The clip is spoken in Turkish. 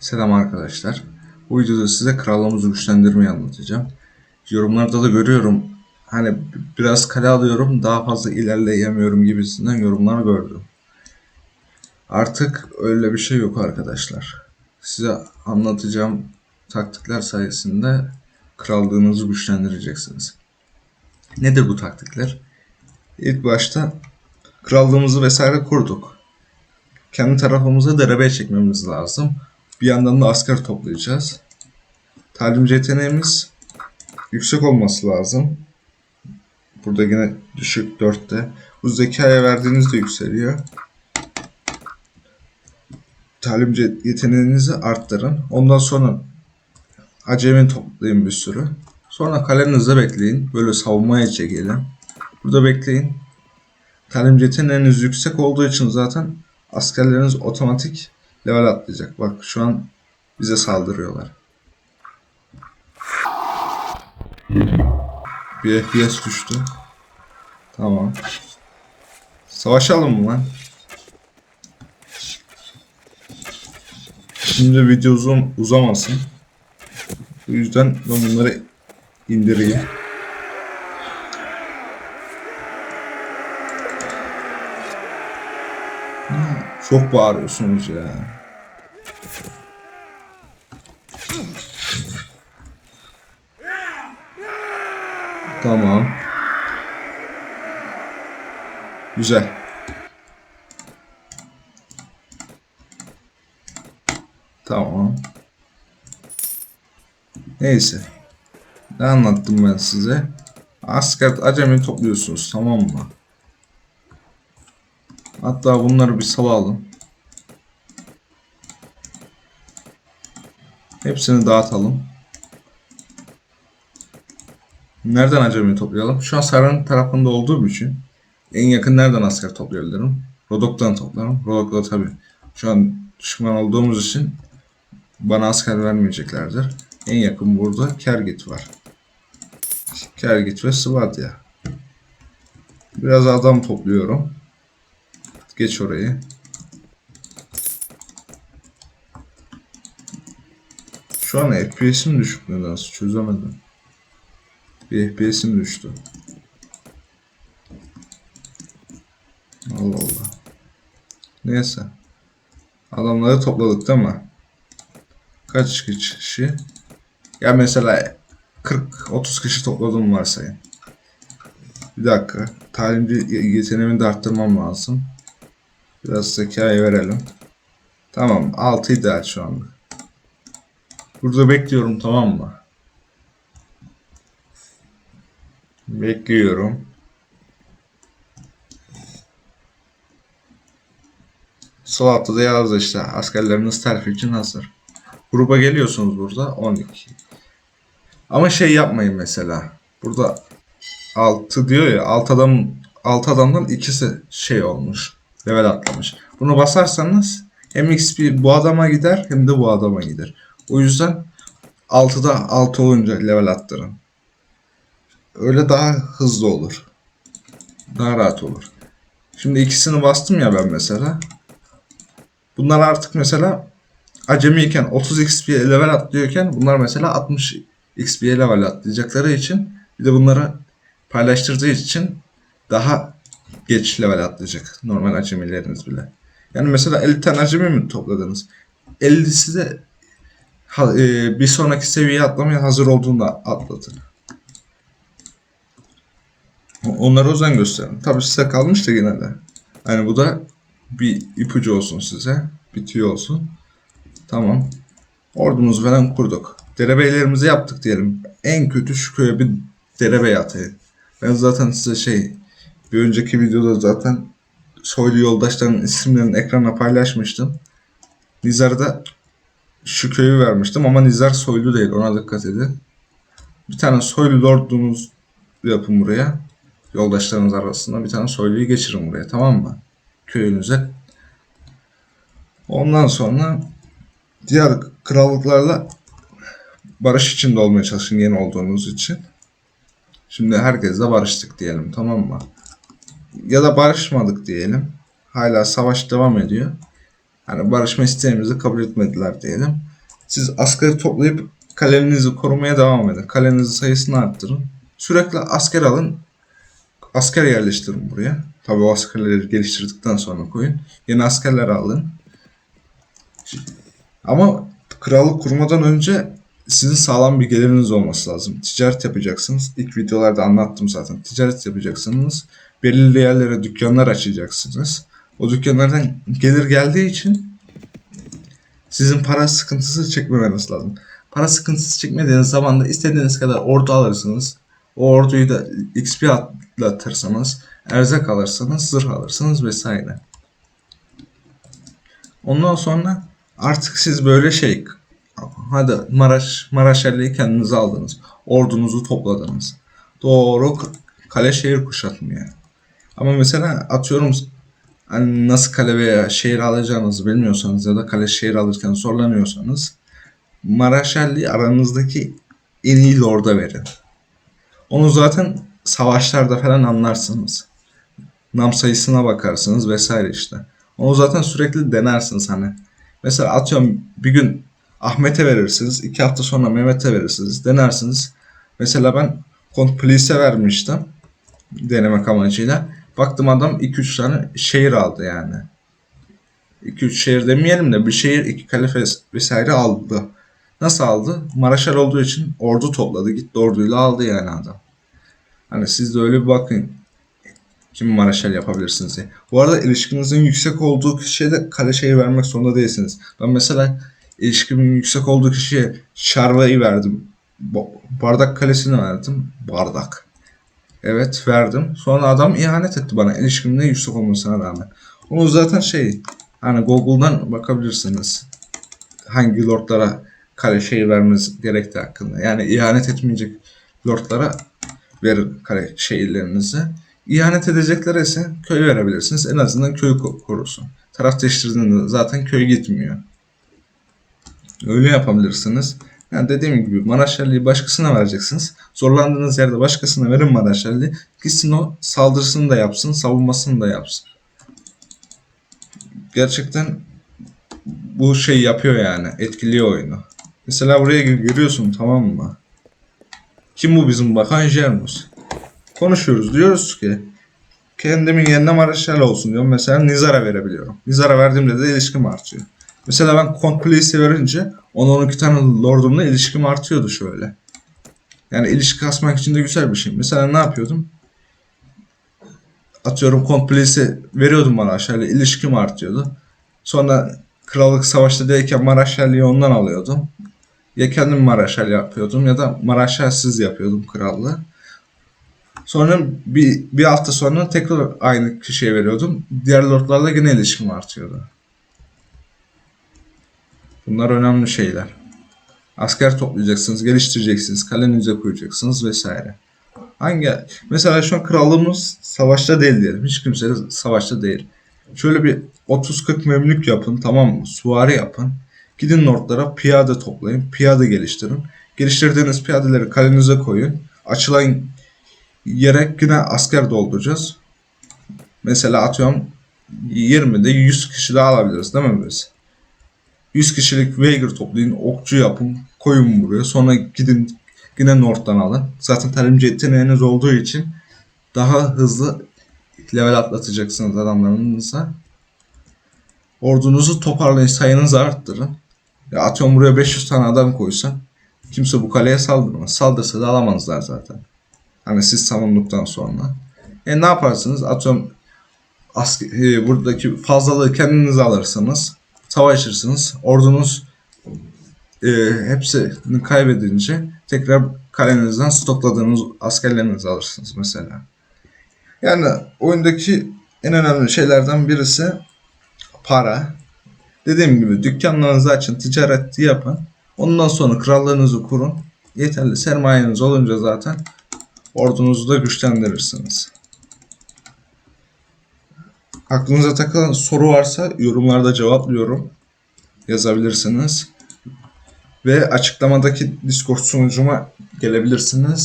Selam arkadaşlar. Bu videoda size krallığımızı güçlendirmeyi anlatacağım. Yorumlarda da görüyorum hani biraz kale alıyorum daha fazla ilerleyemiyorum gibisinden yorumlar gördüm. Artık öyle bir şey yok arkadaşlar. Size anlatacağım taktikler sayesinde krallığınızı güçlendireceksiniz. Nedir bu taktikler? İlk başta krallığımızı vesaire kurduk. Kendi tarafımıza derebeye çekmemiz lazım. Bir yandan da asker toplayacağız. Talimci yeteneğimiz yüksek olması lazım. Burada yine düşük 4'te. Bu zekaya verdiğinizde yükseliyor. Talimci yeteneğinizi arttırın. Ondan sonra acemi toplayın bir sürü. Sonra kalenizde bekleyin. Böyle savunmaya çekelim. Burada bekleyin. Talimci yeteneğiniz yüksek olduğu için zaten askerleriniz otomatik level atlayacak. Bak şu an bize saldırıyorlar. Bir FPS düştü. Tamam. Savaşalım mı lan? Şimdi video uzun uzamasın. Bu yüzden ben bunları indireyim. Çok bağırıyorsunuz ya. Tamam. Güzel. Tamam. Neyse. Ne anlattım ben size? Asker acemi topluyorsunuz tamam mı? Hatta bunları bir salalım. Hepsini dağıtalım. Nereden acemi toplayalım? Şu an Sarı'nın tarafında olduğum için en yakın nereden asker toplayabilirim? Rodok'tan toplarım. Rodok'ta tabi şu an düşman olduğumuz için bana asker vermeyeceklerdir. En yakın burada Kergit var. Kergit ve Svadya. Biraz adam topluyorum. Geç orayı. Şu an FPS'im düşük nedense çözemedim. Bir FPS'im düştü. Allah Allah. Neyse. Adamları topladık değil mi? Kaç kişi? Ya mesela 40-30 kişi topladım varsayın. Bir dakika. Talimci yeteneğimi de arttırmam lazım. Biraz zekayı verelim. Tamam. 6 ideal şu anda. Burada bekliyorum tamam mı? Bekliyorum. Sol altta da yazdı işte. Askerleriniz terfi için hazır. Gruba geliyorsunuz burada 12. Ama şey yapmayın mesela. Burada 6 diyor ya 6 adam 6 adamdan ikisi şey olmuş. Level atlamış. Bunu basarsanız hem XP bu adama gider hem de bu adama gider. O yüzden 6'da 6 olunca level attırın. Öyle daha hızlı olur. Daha rahat olur. Şimdi ikisini bastım ya ben mesela. Bunlar artık mesela acemiyken 30 XP level atlıyorken bunlar mesela 60 XP level atlayacakları için bir de bunları paylaştırdığı için daha geç level atlayacak normal acemileriniz bile. Yani mesela 50 tane acemi mi topladınız? 50'si de e, bir sonraki seviyeye atlamaya hazır olduğunda atlatın. Onlara özen gösterin. Tabii size kalmış da yine de. Yani bu da bir ipucu olsun size. Bir tüy olsun. Tamam. Ordumuzu falan kurduk. Derebeylerimizi yaptık diyelim. En kötü şu köye bir derebey atayım. Ben zaten size şey bir önceki videoda zaten soylu yoldaşların isimlerini ekrana paylaşmıştım. Nizar'da şu köyü vermiştim ama Nizar soylu değil ona dikkat edin. Bir tane soylu lordunuz yapın buraya. Yoldaşlarınız arasında bir tane soyluyu geçirin buraya tamam mı? Köyünüze. Ondan sonra diğer krallıklarla barış içinde olmaya çalışın yeni olduğunuz için. Şimdi herkesle barıştık diyelim tamam mı? Ya da barışmadık diyelim. Hala savaş devam ediyor. Hani barışma isteğimizi kabul etmediler diyelim. Siz askeri toplayıp kalenizi korumaya devam edin. Kalenizin sayısını arttırın. Sürekli asker alın. Asker yerleştirin buraya. Tabii o askerleri geliştirdikten sonra koyun. Yeni askerler alın. Ama krallık kurmadan önce sizin sağlam bir geliriniz olması lazım. Ticaret yapacaksınız. İlk videolarda anlattım zaten. Ticaret yapacaksınız. Belirli yerlere dükkanlar açacaksınız. O dükkanlardan gelir geldiği için sizin para sıkıntısı çekmemeniz lazım. Para sıkıntısı çekmediğiniz zaman da istediğiniz kadar ordu alırsınız. O orduyu da XP atlatırsanız, erzak alırsanız, zırh alırsınız vesaire. Ondan sonra artık siz böyle şey hadi Maraş Maraşelli'yi kendinize aldınız. Ordunuzu topladınız. Doğru k- kale şehir kuşatmaya. Ama mesela atıyorum hani nasıl kale veya şehir alacağınızı bilmiyorsanız ya da kale şehir alırken zorlanıyorsanız Maraşelli aranızdaki en iyi lorda verin. Onu zaten savaşlarda falan anlarsınız. Nam sayısına bakarsınız vesaire işte. Onu zaten sürekli denersiniz hani. Mesela atıyorum bir gün Ahmet'e verirsiniz. iki hafta sonra Mehmet'e verirsiniz. Denersiniz. Mesela ben Kont Police'e vermiştim. Denemek amacıyla. Baktım adam 2-3 tane şehir aldı yani. 2-3 şehir demeyelim de bir şehir iki kale ves- vesaire aldı. Nasıl aldı? Maraşal olduğu için ordu topladı. Gitti orduyla aldı yani adam. Hani siz de öyle bir bakın. Kim Maraşal yapabilirsiniz diye. Bu arada ilişkinizin yüksek olduğu kişiye de kale şehir vermek zorunda değilsiniz. Ben mesela ilişkimin yüksek olduğu kişiye Şarva'yı verdim. Ba- Bardak kalesini verdim. Bardak. Evet verdim. Sonra adam ihanet etti bana ilişkimin en yüksek olmasına rağmen. Onu zaten şey hani Google'dan bakabilirsiniz. Hangi lordlara kale şehir vermeniz gerektiği hakkında. Yani ihanet etmeyecek lordlara verin kale şehirlerinizi. İhanet edeceklere ise köy verebilirsiniz. En azından köy ko- korusun. Taraf değiştirdiğinde zaten köy gitmiyor. Öyle yapabilirsiniz. Yani dediğim gibi Maraşelli'yi başkasına vereceksiniz. Zorlandığınız yerde başkasına verin Maraşelli. Gitsin o saldırısını da yapsın, savunmasını da yapsın. Gerçekten bu şey yapıyor yani. Etkiliyor oyunu. Mesela buraya giriyorsun tamam mı? Kim bu bizim bakan Jermus? Konuşuyoruz diyoruz ki kendimin yerine Maraşel olsun diyorum. Mesela Nizar'a verebiliyorum. Nizar'a verdiğimde de ilişkim artıyor. Mesela ben Police'e verince 10-12 tane lordumla ilişkim artıyordu şöyle. Yani ilişki kasmak için de güzel bir şey. Mesela ne yapıyordum? Atıyorum Police'e veriyordum aşağıya ilişkim artıyordu. Sonra krallık savaşta değilken Maraşelli'yi ondan alıyordum. Ya kendim Maraşel yapıyordum ya da Maraşelsiz yapıyordum krallığı. Sonra bir, bir hafta sonra tekrar aynı kişiye veriyordum. Diğer lordlarla yine ilişkim artıyordu. Bunlar önemli şeyler. Asker toplayacaksınız, geliştireceksiniz, kalenize koyacaksınız vesaire. Hangi mesela şu an krallığımız savaşta değil diyelim. Hiç kimse de savaşta değil. Şöyle bir 30-40 memlük yapın tamam mı? Suvari yapın. Gidin lordlara piyade toplayın. Piyade geliştirin. Geliştirdiğiniz piyadeleri kalenize koyun. Açılan yere yine asker dolduracağız. Mesela atıyorum 20'de 100 kişi daha alabiliriz değil mi biz? 100 kişilik Veigar toplayın, okçu yapın, koyun buraya. Sonra gidin yine North'tan alın. Zaten talimci yeteneğiniz olduğu için daha hızlı level atlatacaksınız adamlarınıza. Ordunuzu toparlayın, sayınızı arttırın. Ya atıyorum buraya 500 tane adam koysan kimse bu kaleye saldırmaz. Saldırsa da alamazlar zaten. Hani siz savunduktan sonra. E ne yaparsınız? Atıyorum asker, e, buradaki fazlalığı kendiniz alırsınız. Savaşırsınız. Ordunuz e, hepsini kaybedince tekrar kalenizden stokladığınız askerlerinizi alırsınız mesela. Yani oyundaki en önemli şeylerden birisi para. Dediğim gibi dükkanlarınızı açın, ticareti yapın. Ondan sonra krallığınızı kurun. Yeterli sermayeniz olunca zaten ordunuzu da güçlendirirsiniz. Aklınıza takılan soru varsa yorumlarda cevaplıyorum. Yazabilirsiniz. Ve açıklamadaki Discord sunucuma gelebilirsiniz.